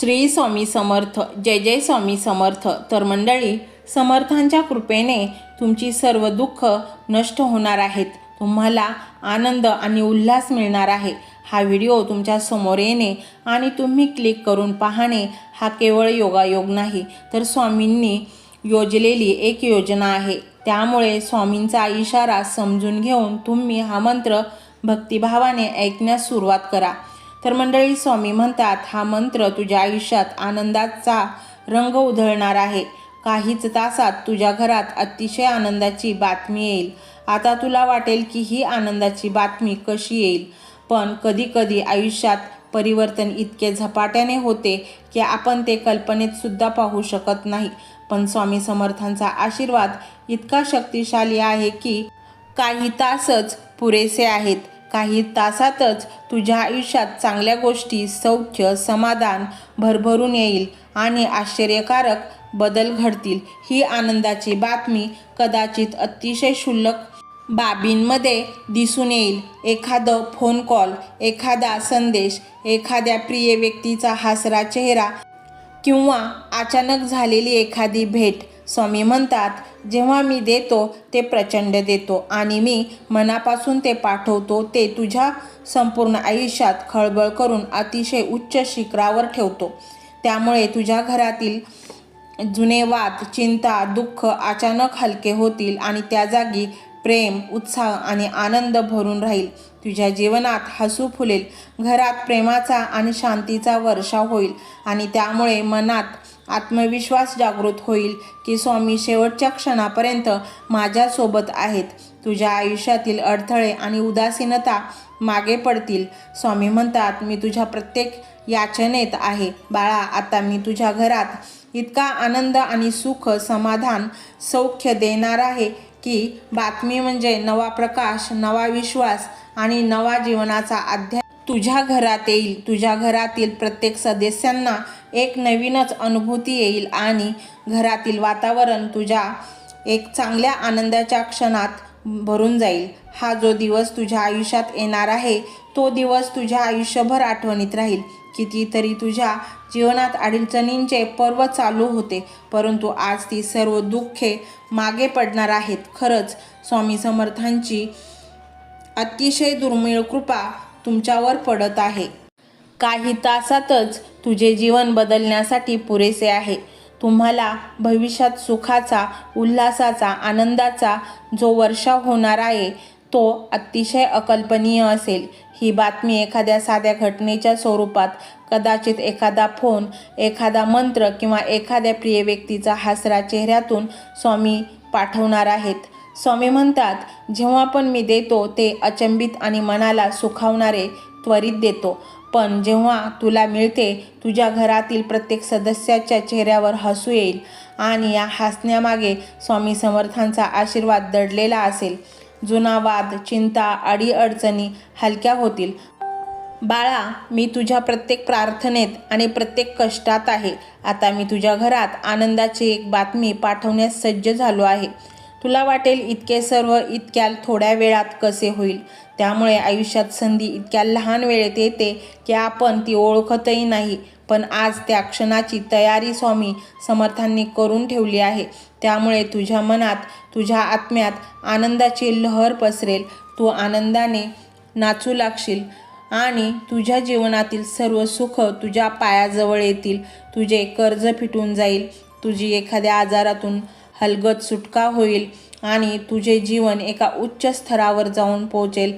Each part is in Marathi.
श्री स्वामी समर्थ जय जय स्वामी समर्थ. तर मंडळी समर्थांच्या कृपेने तुमची सर्व दुःख नष्ट होणार आहेत. तुम्हाला आनंद आणि उल्हास मिळणार आहे. हा व्हिडिओ तुमच्यासमोर येणे आणि तुम्ही क्लिक करून पाहणे हा केवळ योगायोग नाही तर स्वामींनी योजलेली एक योजना आहे. त्यामुळे स्वामींचा इशारा समजून घेऊन तुम्ही हा मंत्र भक्तिभावाने ऐकण्यास सुरुवात करा. तर मंडळी स्वामी म्हणतात हा मंत्र तुझ्या आयुष्यात आनंदाचा रंग उधळणार आहे. काहीच तासात तुझ्या घरात अतिशय आनंदाची बातमी येईल. आता तुला वाटेल की ही आनंदाची बातमी कशी येईल. पण कधीकधी आयुष्यात परिवर्तन इतके झपाट्याने होते की आपण ते कल्पनेत सुद्धा पाहू शकत नाही. पण स्वामी समर्थांचा आशीर्वाद इतका शक्तिशाली आहे की काही तासच पुरेसे आहेत. काही तासातच तुझ्या आयुष्यात चांगल्या गोष्टी सौख्य समाधान भरभरून येईल आणि आश्चर्यकारक बदल घडतील. ही आनंदाची बातमी कदाचित अतिशय क्षुल्लक बाबींमध्ये दिसून येईल. एखादं फोन कॉल एखादा संदेश एखाद्या प्रिय व्यक्तीचा हासरा चेहरा किंवा अचानक झालेली एखादी भेट स्वामी म्हणतात जेव्हा मी देतो ते प्रचंड देतो आणि मी मनापासून ते पाठवतो ते तुझ्या संपूर्ण आयुष्यात खळबळ करून अतिशय उच्च शिखरावर ठेवतो. त्यामुळे तुझ्या घरातील जुने वाद चिंता दुःख अचानक हलके होतील आणि त्या जागी प्रेम उत्साह आणि आनंद भरून राहील. तुझ्या जीवनात हसू फुलेल. घरात प्रेमाचा आणि शांतीचा वर्षाव होईल आणि त्यामुळे मनात आत्मविश्वास जागृत होईल की स्वामी शेवटच्या क्षणापर्यंत माझ्यासोबत आहेत. तुझ्या आयुष्यातील अडथळे आणि उदासीनता मागे पडतील. स्वामी म्हणतात मी तुझ्या प्रत्येक याचनेत आहे. बाळा आता मी तुझ्या घरात इतका आनंद आणि सुख समाधान सौख्य देणार आहे की बातमी म्हणजे नवा प्रकाश नवा विश्वास आणि नवा जीवनाचा अध्याय. तुझ्या घरात येईल. तुझ्या घरातील प्रत्येक सदस्यांना एक नवीनच अनुभूती येईल आणि घरातील वातावरण तुझ्या एक चांगल्या आनंदाच्या क्षणात भरून जाईल. हा जो दिवस तुझ्या आयुष्यात येणार आहे तो दिवस तुझ्या आयुष्यभर आठवणीत राहील. कितीतरी तुझ्या जीवनात अडचणींचे पर्व चालू होते परंतु आज ती सर्व दुःखे मागे पडणार आहेत. खरंच स्वामी समर्थांची अतिशय दुर्मिळ कृपा तुमच्यावर पडत आहे. काही तासातच तुझे जीवन बदलण्यासाठी पुरेसे आहे. तुम्हाला भविष्यात सुखाचा उल्हासाचा आनंदाचा जो वर्षा होणार आहे तो अतिशय अकल्पनीय असेल. ही बातमी एखाद्या साध्या घटनेच्या स्वरूपात कदाचित एखादा फोन एखादा मंत्र किंवा एखाद्या प्रिय व्यक्तीचा हासरा चेहऱ्यातून स्वामी पाठवणार आहेत. स्वामी म्हणतात जेव्हा पण मी देतो ते अचंबित आणि मनाला सुखावणारे त्वरित देतो. पण जेव्हा तुला मिळते तुझ्या घरातील प्रत्येक सदस्याच्या चेहऱ्यावर हसू येईल आणि या हसण्यामागे स्वामी समर्थांचा आशीर्वाद दडलेला असेल. जुना वाद चिंता अडीअडचणी हलक्या होतील. बाळा मी तुझ्या प्रत्येक प्रार्थनेत आणि प्रत्येक कष्टात आहे. आता मी तुझ्या घरात आनंदाची एक बातमी पाठवण्यास सज्ज झालो आहे. तुला वाटेल इतके सर्व इतक्या थोड्या वेळात कसे होईल. त्यामुळे आयुष्यात संधी इतक्या लहान वेळेत येते की आपण ती ओळखतही नाही. पण आज त्या क्षणाची तयारी स्वामी समर्थांनी करून ठेवली आहे. त्यामुळे तुझ्या मनात तुझ्या आत्म्यात आनंदाची लहर पसरेल. तू आनंदाने नाचू लागशील आणि तुझ्या जीवनातील सर्व सुख तुझ्या पायाजवळ येतील. तुझे कर्ज फिटून जाईल. तुझी एखाद्या आजारातून हलगत सुटका होईल आणि तुझे जीवन एका उच्च स्तरावर जाऊन पोहोचेल.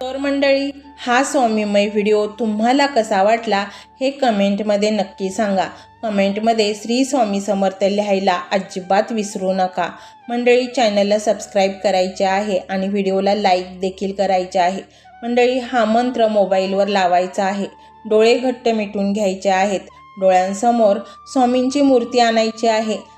तर मंडळी हा स्वामीमय व्हिडिओ तुम्हाला कसा वाटला हे कमेंटमध्ये नक्की सांगा. कमेंटमध्ये श्री स्वामी समर्थ लिहायला अजिबात विसरू नका. मंडळी चॅनलला सबस्क्राईब करायचे आहे आणि व्हिडिओला लाईक देखील करायचे आहे. मंडळी हा मंत्र मोबाईलवर लावायचा आहे. डोळे घट्ट मिटून घ्यायचे आहेत. डोळ्यांसमोर स्वामींची मूर्ती आणायची आहे.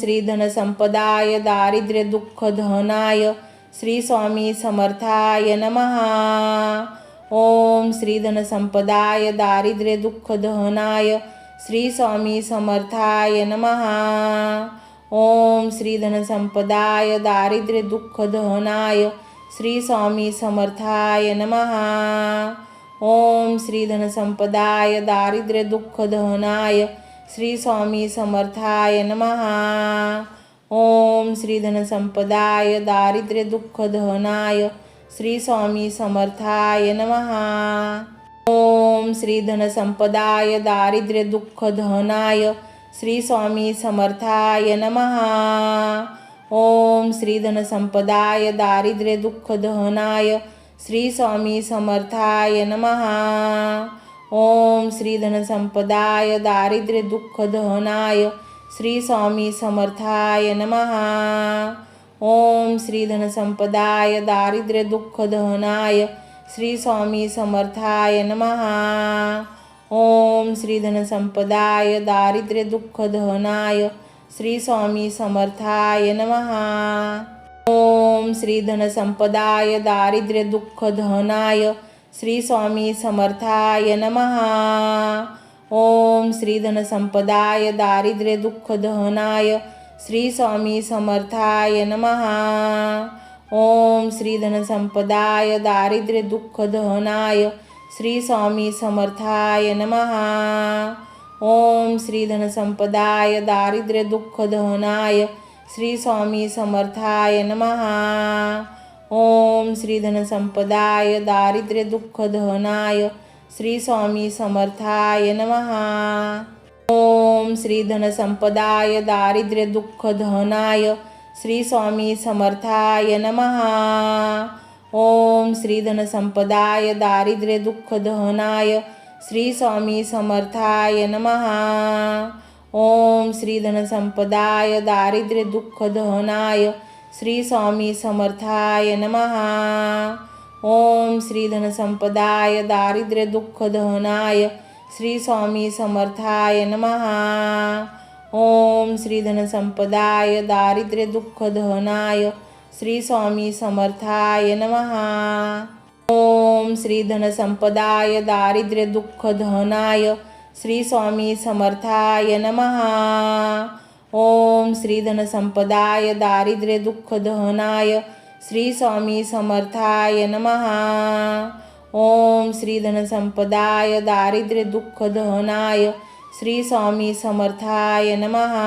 श्री धनसंपदाय दारिद्र्य दुःख श्री स्वामी समर्थाय नमः। ओम श्री धनसंपदाय दारिद्र्य श्री स्वामी समर्थाय नमः। ओम श्री धनसंपदाय दारिद्र्य दुःख श्री स्वामी समर्थाय नमः। ओम श्री धनसंपदाय दारिद्र्य दुःख श्री स्वामी समर्थाय नमहा ओम श्री धनसंपदाय दारिद्र्य दुःख दहनाय श्री स्वामी समर्थाय नमहा ओम श्री धनसंपदाय दारिद्र्य दुःख दहनाय श्री स्वामी समर्थाय नमहा ओम श्री धनसंपदाय दारिद्र्य दुःख दहनाय श्री स्वामी समर्थाय नमहा ओम श्री धनसंपदाय दारिद्र्य दुःख दहनाय श्री स्वामी समर्थाय नमहा ओम श्री धनसंपदाय दारिद्र्य दुःख दहनाय श्री स्वामी समर्थाय नमहा ओम श्री धनसंपदाय दारिद्र्य दुःख दहनाय श्री स्वामी समर्थाय नमहा ओम श्री धनसंपदाय दारिद्र्य दुःख दहनाय श्री स्वामी समर्थाय नमहा ओम श्री धनसंपदाय दारिद्र्य दुःख दहनाय श्री स्वामी समर्थाय नमहा ओम श्री धनसंपदाय दारिद्र्य दुःख दहनाय श्री स्वामी समर्थाय नमहा ओम श्री धनसंपदाय दारिद्र्य दुःख दहनाय श्री स्वामी समर्थाय नमहा ओम श्री धनसंपदाय दारिद्र्य दुःख श्री स्वामी समर्थाय नमहा ओम श्री धनसंपदाय दारिद्र्य दुःख श्री स्वामी समर्थाय नमहा ओम श्री धनसंपदाय दारिद्र्य दुःख श्री स्वामी समर्थाय नमहा ओम श्री धनसंपदाय दारिद्र्य दुःख दहनाय श्री स्वामी समर्थाय नमहा ओम श्री धनसंपदाय दारिद्र्य दुःख दहनाय श्री स्वामी समर्थाय नमहा ओम श्री धनसंपदाय दारिद्र्य दुःख दहनाय श्री स्वामी समर्थाय नमहा ओम श्री धनसंपदाय दारिद्र्य दुःख दहनाय श्री स्वामी समर्थाय नमहा ओम श्री धनसंपदाय दारिद्र्य दुःख दहनाय श्री स्वामी समर्थाय नमहा ओम श्री धनसंपदाय दारिद्र्य दुःख दहनाय श्री स्वामी समर्थाय नमहा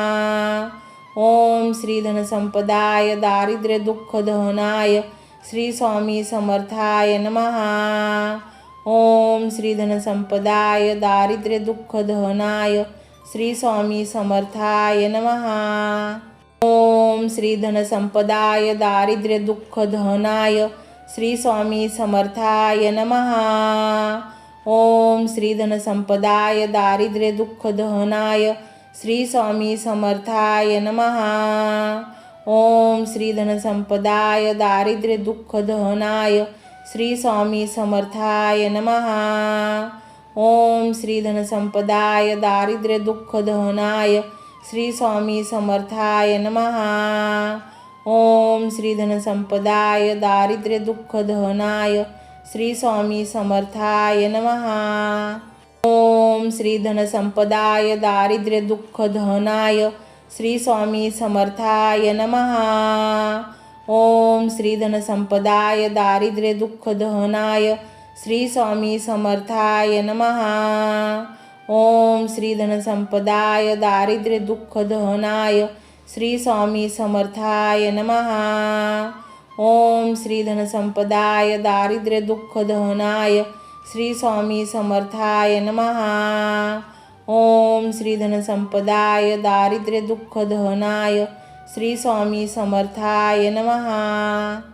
ओम श्री धनसंपदाय दारिद्र्य दुःख दहनाय श्री स्वामी समर्थाय नमहा ओम श्री धनसंपदाय दारिद्र्य दुःख दहनाय श्री स्वामी समर्थाय नमहा ओम श्री धनसंपदाय दारिद्र्य दुःख धनाय श्री स्वामी समर्थाय नमहा ओम श्री धनसंपदाय दारिद्र्य दुःख दहनाय श्री स्वामी समर्थाय नमहा ओम श्री धनसंपदाय दारिद्र्य दुःख दहनाय श्री स्वामी समर्थाय नमहा ओम श्री धनसंपदाय दारिद्र्य दुःख दहनाय श्री स्वामी समर्थाय नमहा ओम श्री धनसंपदाय दारिद्र्य दुःख दहनाय श्री स्वामी समर्थाय नमहा ओम श्री धनसंपदाय दारिद्र्य दुःख दहनाय श्री स्वामी समर्थाय नमहा ओम श्री धनसंपदाय दारिद्र्य दुःख दहनाय श्री स्वामी समर्थाय नमहा ओम श्री धनसंपदाय दारिद्र्य दुःख दहनाय श्री स्वामी समर्थाय नमहा ओम श्री धनसंपदाय दारिद्र्य दुःख दहनाय श्री स्वामी समर्थाय नमहा ओम श्री धनसंपदाय दारिद्र्य दुःख दहनाय श्री स्वामी समर्थाय नमहा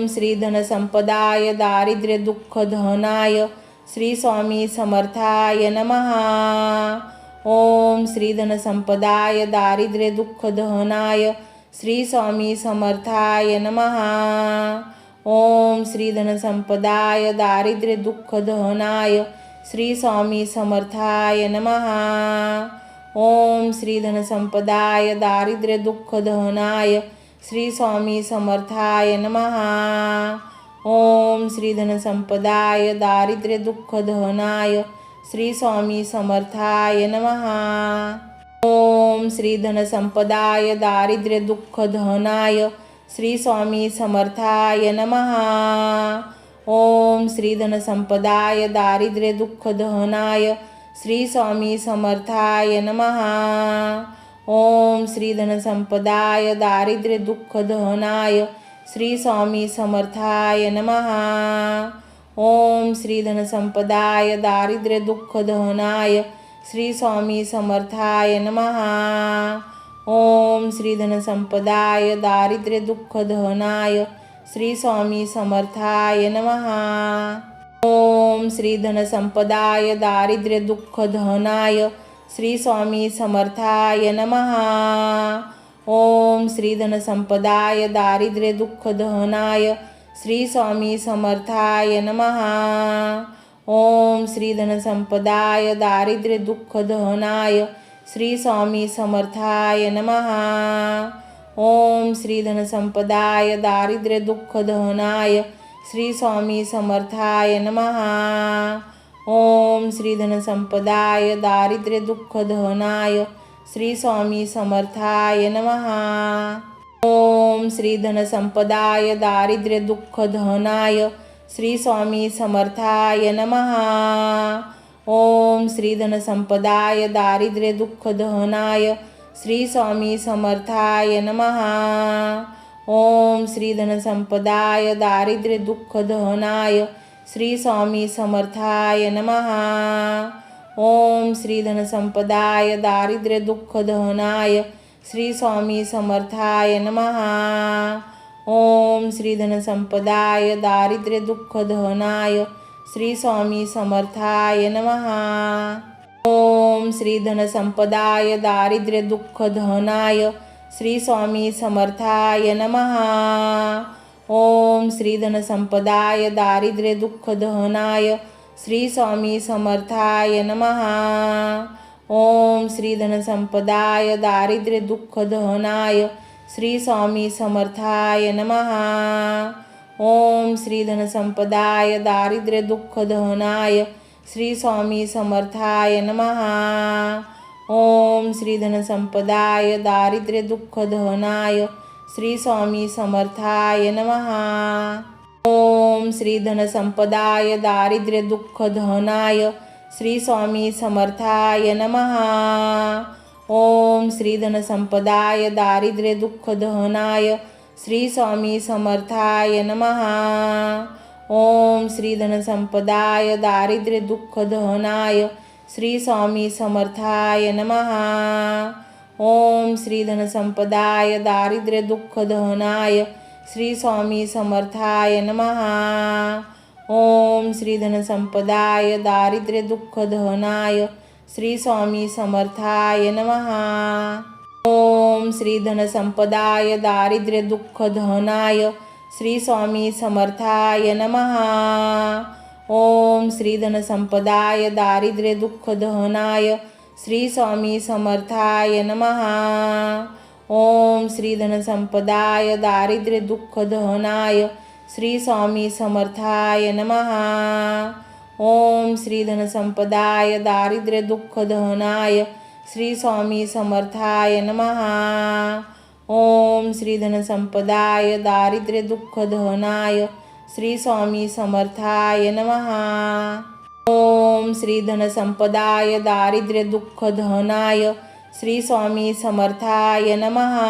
ओम श्री धनसंपदाय दारिद्र्य दुःख धनाय श्री स्वामी समर्थाय नमहा ओम श्री धनसंपदाय दारिद्र्य दुःख दहनाय श्री स्वामी समर्थाय नमहा ओम श्री धनसंपदाय दारिद्र्य दुःख दहनाय श्री स्वामी समर्थाय नमहा ओम श्री धनसंपदाय दारिद्र्य दुःख दहनाय श्री स्वामी समर्थाय नमहा ओम श्री धनसंपदाय दारिद्र्य दुःख दहनाय श्री स्वामी समर्थाय नमहा ओम श्री धनसंपदाय दारिद्र्य दुःख दहनाय श्री स्वामी समर्थाय नमहा ओम श्री धनसंपदाय दारिद्र्य दुःख दहनाय श्री स्वामी समर्थाय नमहा ओम श्री धनसंपदाय दारिद्र्य दुःख दहनाय श्री स्वामी समर्थाय नमहा ओम श्री धनसंपदाय दारिद्र्य दुःख दहनाय श्री स्वामी समर्थाय नमहा ओम श्री धनसंपदाय दारिद्र्य दुःख दहनाय श्री स्वामी समर्थाय नमहा ओम श्री धनसंपदाय दारिद्र्य दुःख दहनाय श्री स्वामी समर्थाय नमहा ओम श्री धनसंपदाय दारिद्र्य दुःख दहनाय श्री स्वामी समर्थाय नमहा ओम श्री धनसंपदाय दारिद्र्य दुःख दहनाय श्री स्वामी समर्थाय नमहा ओम श्री धनसंपदाय दारिद्र्य दुःख दहनाय श्री स्वामी समर्थाय नमहा ओम श्री धनसंपदाय दारिद्र्य दुःख दहनाय श्री स्वामी समर्थाय नमहा ओम श्री धनसंपदाय दारिद्र्य दुःख दहनाय श्री स्वामी समर्थाय नमहा ओम श्री धनसंपदाय दारिद्र्य दुःख दहनाय श्री स्वामी समर्थाय नमहा ओम श्री धनसंपदाय दारिद्र्य दुःख दहनाय श्री स्वामी समर्थाय नमहा ओम श्री धनसंपदाय दारिद्र्य दुःख दहनाय श्री स्वामी समर्थाय नमहा ओम श्री धनसंपदाय दारिद्र्य दुःख दहनाय श्री स्वामी समर्थाय नमहा ओम श्री धनसंपदाय दारिद्र्य दुःख दहनाय श्री स्वामी समर्थाय नमहा ओम श्रीधनसंपदाय दारिद्र्य दुःख दहनाय श्री स्वामी समर्थाय नमहा ओम श्री दारिद्र्य दुःख दहनाय श्री स्वामी समर्थाय नमहा ओम श्री दारिद्र्य दुःख दहनाय श्री स्वामी समर्थाय नमहा ओम श्री दारिद्र्य दुःख दहनाय श्री स्वामी समर्थाय नमहा ओम श्री धनसंपदाय दारिद्र्य दुःख धनाय श्री स्वामी समर्थाय नमहा ओम श्री धनसंपदाय दारिद्र्य दुःख दहनाय श्री स्वामी समर्थाय नमहा ओम श्री धनसंपदाय दारिद्र्य दुःख दहनाय श्री स्वामी समर्थाय नमहा ओम श्री धनसंपदाय दारिद्र्य दुःख दहनाय श्री स्वामी समर्थाय नमहा ओम श्री धनसंपदाय दारिद्र्य दुःख दहनाय श्री स्वामी समर्थाय नमहा ओम श्री धनसंपदाय दारिद्र्य दुःख दहनाय श्री स्वामी समर्थाय नमहा ओम श्री धनसंपदाय दारिद्र्य दुःख दहनाय श्री स्वामी समर्थाय नमहा ओम श्री धनसंपदाय दारिद्र्य दुःख दहनाय श्री स्वामी समर्थाय नमहा ओम श्री धनसंपदाय दारिद्र्य दुःख दहनाय श्री स्वामी समर्थाय नमहा ओम श्री धनसंपदाय दारिद्र्य दुःख दहनाय श्री स्वामी समर्थाय नमहा श्री धनसंपदाय दारिद्र्य दुःख दहनाय श्री स्वामी समर्थाय नमः.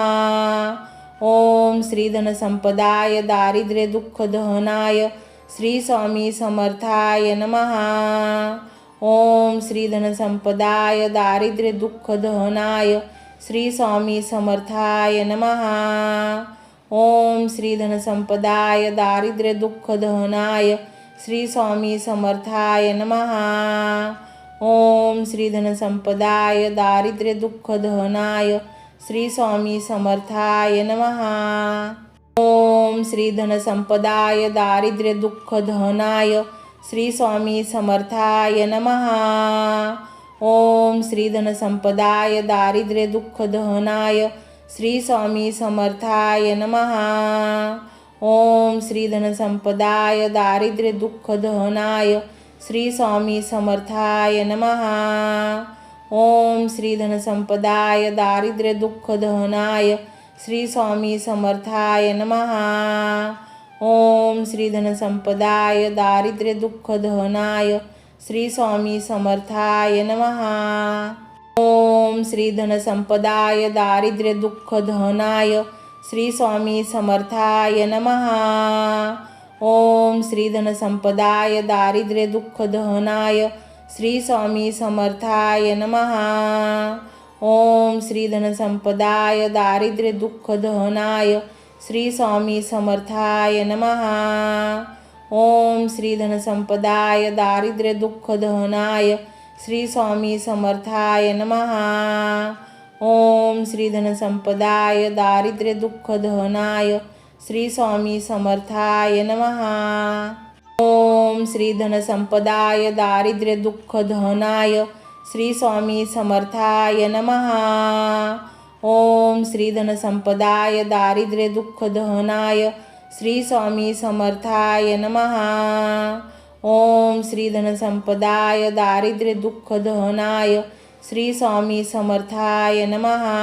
ओम श्री धनसंपदाय दारिद्र्य दुःख दहनाय श्री स्वामी समर्थाय नमः. ओम श्री धनसंपदाय दारिद्र्य दुःख दहनाय श्री स्वामी समर्थाय नमः. ओम श्री धनसंपदाय दारिद्र्य दुःख दहनाय श्री स्वामी समर्थाय नमहा ओम श्री धनसंपदाय दारिद्र्य दुःख दहनाय श्री स्वामी समर्थाय नमहा ओम श्री धनसंपदाय दारिद्र्य दुःख दहनाय श्री स्वामी समर्थाय नमहा ओम श्री धनसंपदाय दारिद्र्य दुःख दहनाय श्री स्वामी समर्थाय नमहा ओम श्री धनसंपदाय दारिद्र्य दुःख दहनाय श्री स्वामी समर्थाय नमहा ओम श्री धनसंपदाय दारिद्र्य दुःख दहनाय श्री स्वामी समर्थाय नमहा ओम श्री धनसंपदाय दारिद्र्य दुःख दहनाय श्री स्वामी समर्थाय नमहा ओम श्री धनसंपदाय दारिद्र्य दुःख दहनाय श्री स्वामी समर्थाय नमहा ओम श्रीधनसंपदाय दारिद्र्य दुःखदहनाय श्री स्वामी समर्थाय नमहा ओम श्रीधनसंपदाय दारिद्र्य दुःखदहनाय श्री स्वामी समर्थाय नमहा ओम श्रीधनसंपदाय दारिद्र्य दुःखदहनाय श्री स्वामी समर्थाय नमहा ओम श्री धनसंपदाय दारिद्र्य दुःख दहनाय श्री स्वामी समर्थाय नमहा ओम श्री धनसंपदाय दारिद्र्य दुःख दहनाय श्री स्वामी समर्थाय नमहा ओम श्री धनसंपदाय दारिद्र्य दुःख दहनाय श्री स्वामी समर्थाय नमहा ओम श्री धनसंपदाय दारिद्र्य दुःख दहनाय श्री स्वामी समर्थाय नमहा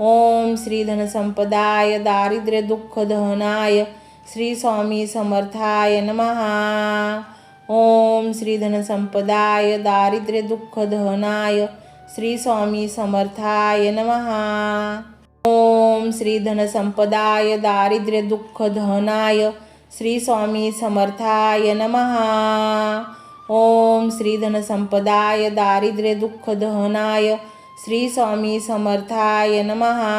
ओम श्री धनसंपदाय दारिद्र्य दुःख दहनाय श्री स्वामी समर्थाय नमहा ओम श्री धनसंपदाय दारिद्र्य दुःख दहनाय श्री स्वामी समर्थाय नमहा ओम श्री धनसंपदाय दारिद्र्य दुःख दहनाय श्री स्वामी समर्थाय नमहा ओम श्री धनसंपदाय दारिद्र्य दुःख दहनाय श्री स्वामी समर्थाय नमहा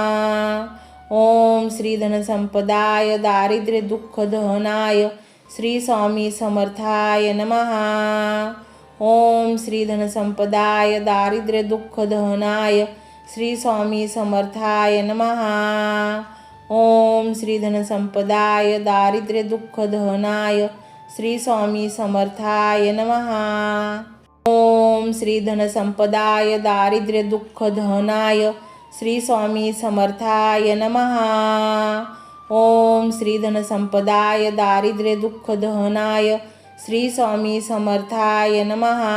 ओम श्री धनसंपदाय दारिद्र्य दुःख दहनाय श्री स्वामी समर्थाय नमहा ओम श्री धनसंपदाय दारिद्र्य दुःख दहनाय श्री स्वामी समर्थाय नमहा ओम श्री धनसंपदाय दारिद्र्य दुःख दहनाय श्री स्वामी समर्थाय नमहा ओम श्री धनसंपदाय दारिद्र्य दुःख धनाय श्री स्वामी समर्थाय नमहा ओम श्री धनसंपदाय दारिद्र्य दुःख दहनाय श्री स्वामी समर्थाय नमहा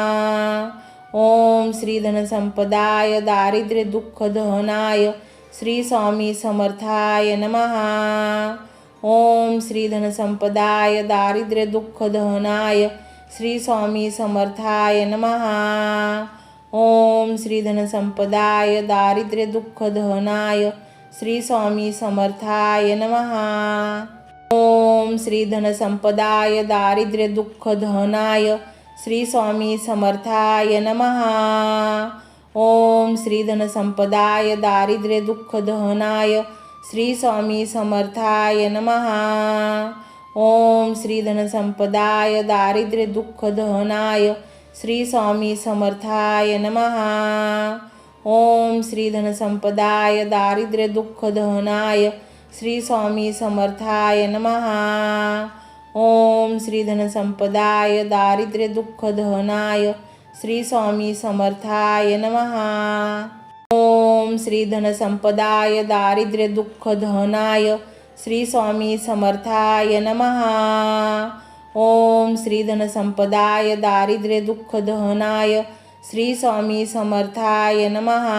ओम श्री धनसंपदाय दारिद्र्य दुःख दहनाय श्री स्वामी समर्थाय नमहा ओम श्री धनसंपदाय दारिद्र्य दुःख दहनाय श्री स्वामी समर्थाय नमहा ओम श्री धनसंपदाय दारिद्र्य दुःख दहनाय श्री स्वामी समर्थाय नमहा ओम श्री धनसंपदाय दारिद्र्य दुःख दहनाय श्री स्वामी समर्थाय नमहा ओम श्री धनसंपदाय दारिद्र्य दुःख दहनाय श्री स्वामी समर्थाय नमहा ओम श्री धनसंपदाय दारिद्र्य दुःख दहनाय श्री स्वामी समर्थाय नमहा ओम श्री धनसंपदाय दारिद्र्य दुःख दहनाय श्री स्वामी समर्थाय नमहा ओम श्री धनसंपदाय दारिद्र्य दुःख दहनाय श्री स्वामी समर्थाय नमहा ओम श्री धनसंपदाय दारिद्र्य दुःख धनाय श्री स्वामी समर्थाय नमहा ओम श्री धनसंपदाय दारिद्र्य दुःख दहनाय श्री स्वामी समर्थाय नमहा